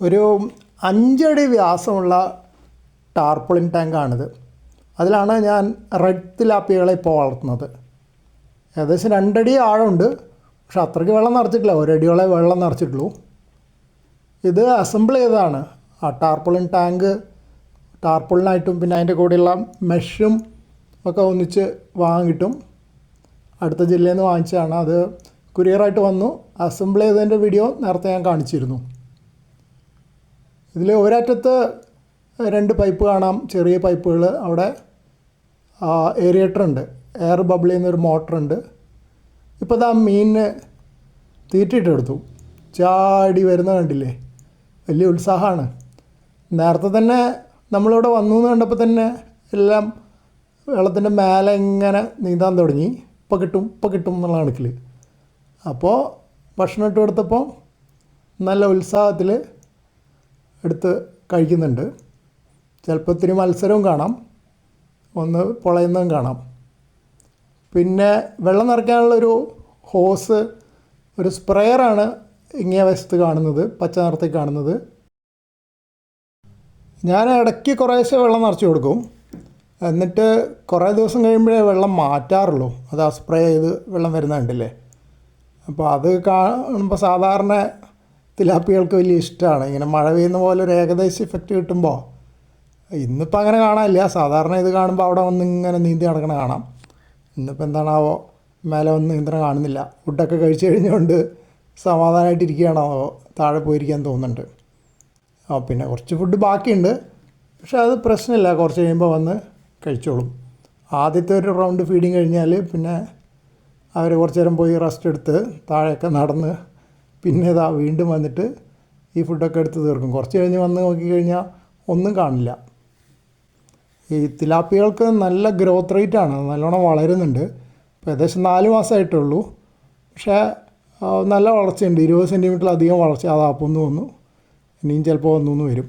ഒരു അഞ്ചടി വ്യാസമുള്ള ടാർപ്പൊളിൻ ടാങ്കാണിത്. അതിലാണ് ഞാൻ റെഡ് തിലാപ്പികളെ ഇപ്പോൾ വളർത്തുന്നത്. ഏകദേശം രണ്ടടി ആഴമുണ്ട് പക്ഷെ അത്രയ്ക്ക് വെള്ളം നിറച്ചിട്ടില്ല. ഒരടിയോളെ വെള്ളം നിറച്ചിട്ടുള്ളൂ. ഇത് അസംബിൾ ചെയ്തതാണ്. ആ ടാർപ്പൊളിൻ ടാങ്ക് ടാർപ്പൊളിനായിട്ടും പിന്നെ അതിന്റെ കൂടെയുള്ള മെഷും ഒക്കെ ഒന്നിച്ച് വാങ്ങിട്ടും അടുത്ത ജില്ലയിൽ നിന്ന് വാങ്ങിച്ചതാണ്. അത് കുരിയറായിട്ട് വന്നു. അസംബിൾ ചെയ്തതിന്റെ വീഡിയോ നേരത്തെ ഞാൻ കാണിച്ചിരുന്നു. ഇതിൽ ഒരറ്റത്ത് രണ്ട് പൈപ്പ് കാണാം. ചെറിയ പൈപ്പുകൾ അവിടെ ഏരിയേറ്റർ ഉണ്ട്. എയർ ബബിൾ ചെയ്യുന്നൊരു മോട്ടറുണ്ട്. ഇപ്പോൾ ഇതാ മീനിന് തീറ്റിട്ടെടുത്തു ചാടി വരുന്ന കണ്ടില്ലേ? വലിയ ഉത്സാഹമാണ്. നേരത്തെ തന്നെ നമ്മളിവിടെ വന്നു എന്ന് കണ്ടപ്പോൾ തന്നെ എല്ലാം വെള്ളത്തിന്റെ മേലെ ഇങ്ങനെ നീന്താൻ തുടങ്ങി. ഇപ്പം കിട്ടും ഇപ്പം കിട്ടും എന്നുള്ള കണക്കിൽ അപ്പോൾ ഭക്ഷണം ഇട്ട് കൊടുത്തപ്പോൾ നല്ല ഉത്സാഹത്തിൽ എടുത്ത് കഴിക്കുന്നുണ്ട്. ചിലപ്പോൾ ഇത്തിരി മത്സരവും കാണാം. ഒന്ന് പൊളയുന്നതും കാണാം. പിന്നെ വെള്ളം നിറയ്ക്കാനുള്ളൊരു ഹോസ് ഒരു സ്പ്രെയറാണ് ഇങ്ങേ വശത്ത് കാണുന്നത് പച്ച നിറത്തിൽ കാണുന്നത്. ഞാൻ ഇടയ്ക്ക് കുറേശ്ശെ വെള്ളം നിറച്ച് കൊടുക്കും. എന്നിട്ട് കുറേ ദിവസം കഴിയുമ്പോഴേ വെള്ളം മാറ്റാറുള്ളൂ. അത് ആ സ്പ്രേ ചെയ്ത് വെള്ളം വരുന്നുണ്ടല്ലേ അപ്പോൾ അത് കാണുമ്പോൾ സാധാരണ തിലാപ്പികൾക്ക് വലിയ ഇഷ്ടമാണ് ഇങ്ങനെ മഴ പെയ്യുന്ന പോലെ ഒരു ഏകദേശം ഇഫക്റ്റ് കിട്ടുമ്പോൾ ഇന്നിപ്പോൾ അങ്ങനെ കാണാനില്ല. സാധാരണ ഇത് കാണുമ്പോൾ അവിടെ വന്ന് ഇങ്ങനെ നീന്തി നടക്കണ കാണാം. ഇന്നിപ്പോൾ എന്താണാവോ മേലെ വന്ന് നീന്തണ കാണുന്നില്ല. ഫുഡൊക്കെ കഴിച്ചു കഴിഞ്ഞുകൊണ്ട് സമാധാനമായിട്ടിരിക്കുകയാണോ താഴെ പോയിരിക്കാൻ തോന്നുന്നുണ്ട്. ആ പിന്നെ കുറച്ച് ഫുഡ് ബാക്കിയുണ്ട്. പക്ഷെ അത് പ്രശ്നമില്ല. കുറച്ച് കഴിയുമ്പോൾ വന്ന് കഴിച്ചോളും. ആദ്യത്തെ ഒരു റൗണ്ട് ഫീഡിങ് കഴിഞ്ഞാൽ പിന്നെ അവർ കുറച്ച് നേരം പോയി റെസ്റ്റ് എടുത്ത് താഴെയൊക്കെ നടന്ന് പിന്നെ ഇതാ വീണ്ടും വന്നിട്ട് ഈ ഫുഡൊക്കെ എടുത്ത് തീർക്കും. കുറച്ച് കഴിഞ്ഞ് വന്ന് നോക്കിക്കഴിഞ്ഞാൽ ഒന്നും കാണില്ല. ഈ തിലാപ്പികൾക്ക് നല്ല ഗ്രോത്ത് റേറ്റ് ആണ്. നല്ലോണം വളരുന്നുണ്ട്. ഇപ്പോൾ ഏകദേശം നാല് മാസമായിട്ടുള്ളൂ പക്ഷേ നല്ല വളർച്ചയുണ്ട്. ഇരുപത് സെന്റിമീറ്ററിലധികം വളർച്ച അതാ പൊന്നു വന്നു. ഇനിയും ചിലപ്പോൾ ഒന്നു വരും.